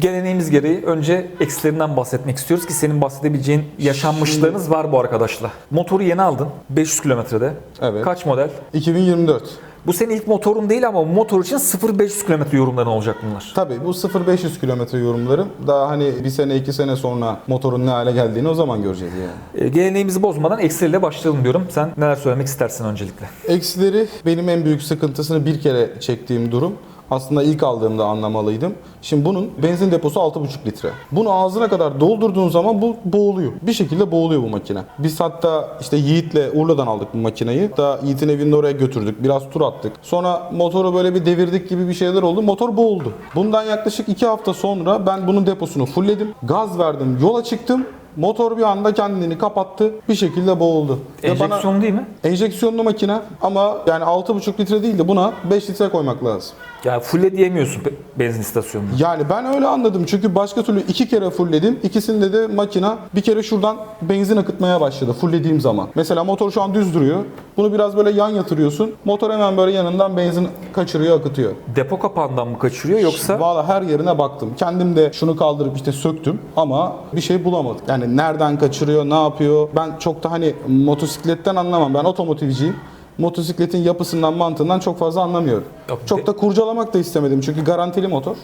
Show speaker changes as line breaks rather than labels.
Geleneğimiz gereği önce eksilerinden bahsetmek istiyoruz ki senin bahsedebileceğin yaşanmışlığınız var bu arkadaşla. Motoru yeni aldın 500 kilometrede.
Evet.
Kaç model?
2024.
Bu senin ilk motorun değil ama bu motor için 0-500 kilometre yorumların olacak bunlar.
Tabii bu 0-500 kilometre yorumlarım. Daha hani bir sene iki sene sonra motorun ne hale geldiğini o zaman göreceğiz yani.
E, Geleneğimizi bozmadan eksiliyle başlayalım diyorum. Sen neler söylemek istersin öncelikle?
Eksileri benim en büyük sıkıntısını bir kere çektiğim durum. Aslında ilk aldığımda anlamalıydım. Şimdi bunun benzin deposu 6,5 litre. Bunu ağzına kadar doldurduğun zaman bu boğuluyor. Bir şekilde boğuluyor bu makine. Biz hatta işte Yiğit'le Urla'dan aldık bu makineyi. Da Yiğit'in evinin oraya götürdük. Biraz tur attık. Sonra motoru böyle bir devirdik gibi bir şeyler oldu. Motor boğuldu. Bundan yaklaşık 2 hafta sonra ben bunun deposunu fullledim. Gaz verdim. Yola çıktım. Motor bir anda kendini kapattı. Bir şekilde boğuldu.
Enjeksiyon değil mi?
Enjeksiyonlu makine ama yani 6,5 litre değil de buna 5 litre koymak lazım.
Ya fulle diyemiyorsun benzin istasyonunda.
Yani ben öyle anladım çünkü başka türlü iki kere fullledim. İkisinde de makina bir kere şuradan benzin akıtmaya başladı fullediğim zaman. Mesela motor şu an düz duruyor. Bunu biraz böyle yan yatırıyorsun. Motor hemen böyle yanından benzin kaçırıyor, akıtıyor.
Depo kapağından mı kaçırıyor yoksa
Valla her yerine baktım. Kendim de şunu kaldırıp işte söktüm ama bir şey bulamadım. Yani nereden kaçırıyor, ne yapıyor? Ben çok da hani motosikletten anlamam. Ben otomotivciyim. Motosikletin yapısından, mantığından çok fazla anlamıyorum.
Yok,
Çok
de-
da kurcalamak da istemedim çünkü garantili motor.